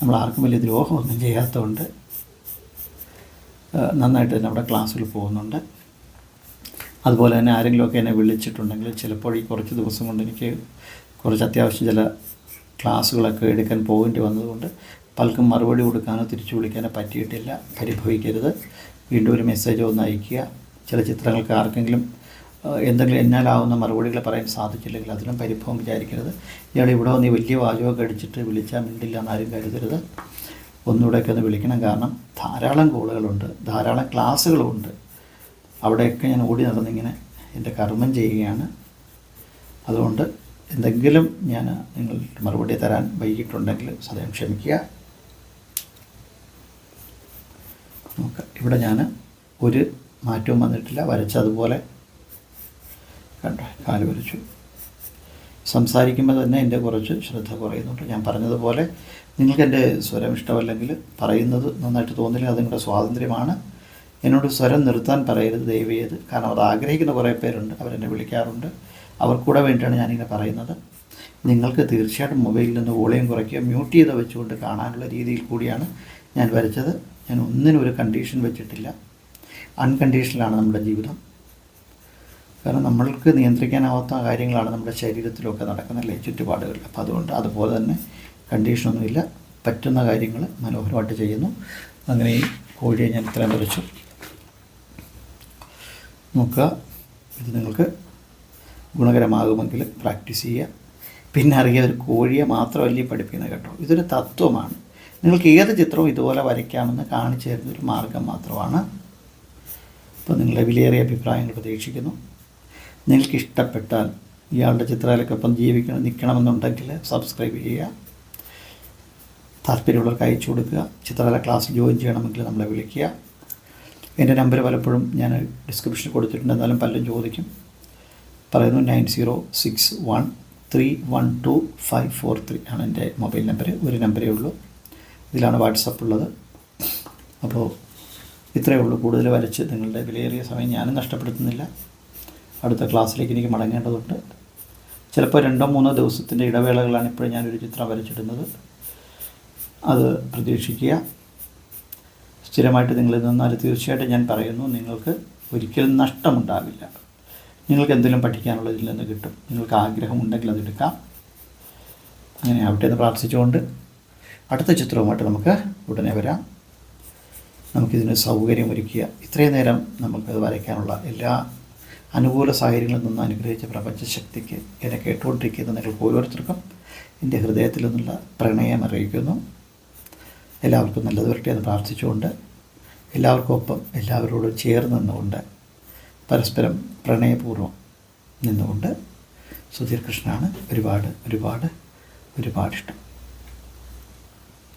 നമ്മൾ ആർക്കും വലിയ ദ്രോഹമൊന്നും ചെയ്യാത്തതുകൊണ്ട് നന്നായിട്ട് തന്നെ അവിടെ ക്ലാസ്സിൽ പോകുന്നുണ്ട്. അതുപോലെ തന്നെ ആരെങ്കിലുമൊക്കെ എന്നെ വിളിച്ചിട്ടുണ്ടെങ്കിൽ ചിലപ്പോൾ ഈ കുറച്ച് ദിവസം കൊണ്ട് എനിക്ക് കുറച്ച് അത്യാവശ്യം ചില ക്ലാസ്സുകളൊക്കെ എടുക്കാൻ പോകേണ്ടി വന്നതുകൊണ്ട് പലർക്കും മറുപടി കൊടുക്കാനോ തിരിച്ചു വിളിക്കാനോ പറ്റിയിട്ടില്ല. പരിഭവിക്കരുത്. വീണ്ടും ഒരു മെസ്സേജ് ഒന്ന് അയയ്ക്കുക. ചില ചിത്രങ്ങൾക്ക് ആർക്കെങ്കിലും എന്തെങ്കിലും എന്നാലാവുന്ന മറുപടികൾ പറയാൻ സാധിച്ചില്ലെങ്കിൽ അതിനും പരിഭവം വിചാരിക്കരുത്. ഇയാൾ ഇവിടെ വന്ന് വലിയ വാചകമൊക്കെ അടിച്ചിട്ട് വിളിച്ചാൽ മിണ്ടില്ല എന്നാരും കരുതരുത്. ഒന്നുകൂടെയൊക്കെ ഒന്ന് വിളിക്കണം. കാരണം ധാരാളം കോളുകളുണ്ട് ധാരാളം ക്ലാസ്സുകളുമുണ്ട് അവിടെയൊക്കെ ഞാൻ ഓടി നടന്നിങ്ങനെ എന്റെ കർമ്മം ചെയ്യുകയാണ്. അതുകൊണ്ട് എന്തെങ്കിലും ഞാൻ നിങ്ങൾ മറുപടി തരാൻ വൈകിട്ടുണ്ടെങ്കിൽ സദയം ക്ഷമിക്കുക. നോക്കാം ഇവിടെ ഞാൻ ഒരു മാറ്റവും വന്നിട്ടില്ല. വരച്ചതുപോലെ കണ്ടോ കാൽ വരച്ചു. സംസാരിക്കുമ്പോൾ തന്നെ എന്റെ കുറച്ച് ശ്രദ്ധ കുറയുന്നുണ്ട്. ഞാൻ പറഞ്ഞതുപോലെ നിങ്ങൾക്ക് എന്റെ സ്വരം ഇഷ്ടമല്ലെങ്കിൽ പറയുന്നത് നന്നായിട്ട് തോന്നില്ല അത് നിങ്ങളുടെ സ്വാതന്ത്ര്യമാണ്. എന്നോട് സ്വരം നിർത്താൻ പറയരുത് ദയവ് കാരണം അത് ആഗ്രഹിക്കുന്ന കുറേ പേരുണ്ട് അവരെന്നെ വിളിക്കാറുണ്ട്. അവർക്കൂടെ വേണ്ടിയാണ് ഞാനിങ്ങനെ പറയുന്നത്. നിങ്ങൾക്ക് തീർച്ചയായിട്ടും മൊബൈലിൽ നിന്ന് വോളിയം കുറയ്ക്കുക മ്യൂട്ട് ചെയ്ത് വെച്ചുകൊണ്ട് കാണാനുള്ള രീതിയിൽ കൂടിയാണ് ഞാൻ വരച്ചത്. ഞാൻ ഒന്നിനും ഒരു കണ്ടീഷൻ വെച്ചിട്ടില്ല. അൺകണ്ടീഷനിലാണ് നമ്മുടെ ജീവിതം. കാരണം നമ്മൾക്ക് നിയന്ത്രിക്കാനാവാത്ത കാര്യങ്ങളാണ് നമ്മുടെ ശരീരത്തിലൊക്കെ നടക്കുന്നല്ലേ ചുറ്റുപാടുകൾ. അപ്പോൾ അതുകൊണ്ട് അതുപോലെ തന്നെ കണ്ടീഷനൊന്നുമില്ല. പറ്റുന്ന കാര്യങ്ങൾ മനോഹരമായിട്ട് ചെയ്യുന്നു. അങ്ങനെ ഈ കോഴിയെ ഞാൻ ഇത്രയും വരച്ചു. നോക്കുക. ഇത് നിങ്ങൾക്ക് ഗുണകരമാകുമെങ്കിൽ പ്രാക്ടീസ് ചെയ്യുക. പിന്നെ അറിയാം ഒരു കോഴിയെ മാത്രമല്ല പഠിപ്പിക്കുന്നത് കേട്ടോ. ഇതൊരു തത്വമാണ്. നിങ്ങൾക്ക് ഏത് ചിത്രവും ഇതുപോലെ വരയ്ക്കാമെന്ന് കാണിച്ചു തരുന്ന ഒരു മാർഗം മാത്രമാണ്. അപ്പോൾ നിങ്ങളുടെ വിലയേറിയ അഭിപ്രായങ്ങൾ പ്രതീക്ഷിക്കുന്നു. നിങ്ങൾക്ക് ഇഷ്ടപ്പെട്ടാൽ ഇയാളുടെ ചിത്രകലക്കൊപ്പം ജീവിക്കണം നിൽക്കണമെന്നുണ്ടെങ്കിൽ സബ്സ്ക്രൈബ് ചെയ്യുക. താല്പര്യമുള്ളവർക്ക് അയച്ചു കൊടുക്കുക. ചിത്രകല ക്ലാസ് ജോയിൻ ചെയ്യണമെങ്കിൽ നമ്മളെ വിളിക്കുക. എന്റെ നമ്പർ പലപ്പോഴും ഞാൻ ഡിസ്ക്രിപ്ഷൻ കൊടുത്തിട്ടുണ്ട്. എന്നാലും പലരും ചോദിക്കും. പറയുന്നു nine zero six one three one two five four three ആണ് എന്റെ മൊബൈൽ നമ്പർ ഒരു നമ്പരേ ഉള്ളൂ. ഇതിലാണ് വാട്സപ്പ് ഉള്ളത്. അപ്പോൾ ഇത്രയേ ഉള്ളൂ. കൂടുതൽ വരച്ച് നിങ്ങളുടെ വിലയേറിയ സമയം ഞാനും നഷ്ടപ്പെടുത്തുന്നില്ല. അടുത്ത ക്ലാസ്സിലേക്ക് എനിക്ക് മടങ്ങേണ്ടതുണ്ട്. ചിലപ്പോൾ രണ്ടോ മൂന്നോ ദിവസത്തിന്റെ ഇടവേളകളാണ് ഇപ്പോഴും ഞാനൊരു ചിത്രം വരച്ചിടുന്നത്. അത് പ്രതീക്ഷിക്കുക. സ്ഥിരമായിട്ട് നിങ്ങൾ നിന്നാൽ തീർച്ചയായിട്ടും ഞാൻ പറയുന്നു നിങ്ങൾക്ക് ഒരിക്കലും നഷ്ടമുണ്ടാവില്ല. നിങ്ങൾക്ക് എന്തെങ്കിലും പഠിക്കാനുള്ള ഇതിൽ നിന്ന് കിട്ടും. നിങ്ങൾക്ക് ആഗ്രഹമുണ്ടെങ്കിൽ അതെടുക്കാം അങ്ങനെ ആവട്ടെ എന്ന് പ്രാർത്ഥിച്ചുകൊണ്ട് അടുത്ത ചിത്രവുമായിട്ട് നമുക്ക് ഉടനെ വരാം. നമുക്കിതിന് സൗകര്യമൊരുക്കുക ഇത്രയും നേരം നമുക്കത് വരയ്ക്കാനുള്ള എല്ലാ അനുകൂല സാഹചര്യങ്ങളിൽ നിന്ന് അനുഗ്രഹിച്ച പ്രപഞ്ചശക്തിക്ക് എന്നെ കേട്ടുകൊണ്ടിരിക്കുന്ന നിങ്ങൾക്ക് ഓരോരുത്തർക്കും എന്റെ ഹൃദയത്തിൽ നിന്നുള്ള പ്രണയം അറിയിക്കുന്നു. എല്ലാവർക്കും നല്ലത് വരട്ടെ എന്ന് പ്രാർത്ഥിച്ചുകൊണ്ട് എല്ലാവർക്കും ഒപ്പം എല്ലാവരോടും ചേർന്ന് നിന്നുകൊണ്ട് പരസ്പരം പ്രണയപൂർവം നിന്നുകൊണ്ട് സുധീർ കൃഷ്ണനാണ് ഒരുപാട് ഒരുപാട് ഒരുപാട് ഇഷ്ടം.